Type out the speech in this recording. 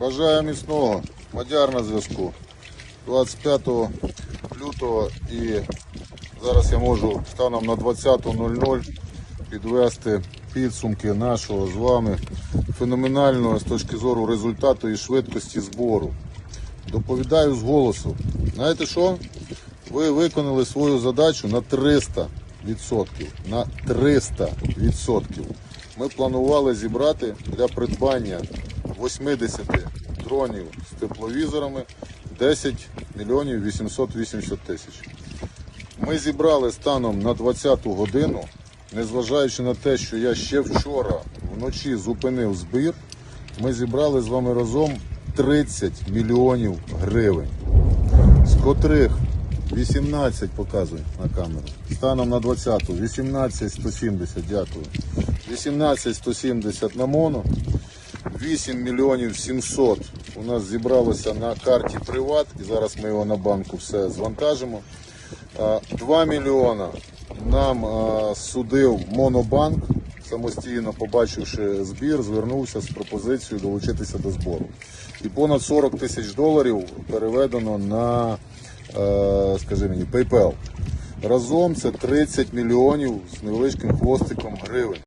Бажаю міцного. Мадяр на зв'язку. 25 лютого і зараз я можу станом на 20.00 підвести підсумки нашого з вами феноменального з точки зору результату і швидкості збору. Доповідаю з голосу. Знаєте що? Ви виконали свою задачу на 300%. На 300%. Ми планували зібрати для придбання 80 дронів з тепловізорами 10 мільйонів 880 тисяч. Ми зібрали станом на 20-ту годину, незважаючи на те, що я ще вчора вночі зупинив збір, ми зібрали з вами разом 30 мільйонів гривень, з котрих 18 показуй на камеру. Станом на 20-ту, 18 170, дякую. 18 170 на моно. 8 мільйонів 700 у нас зібралося на карті Приват, і зараз ми його на банку все звантажимо. 2 мільйона нам судив Монобанк, самостійно побачивши збір, звернувся з пропозицією долучитися до збору. І понад 40 тисяч доларів переведено на, е, скажи мені, PayPal. Разом це 30 мільйонів з невеличким хвостиком гривень.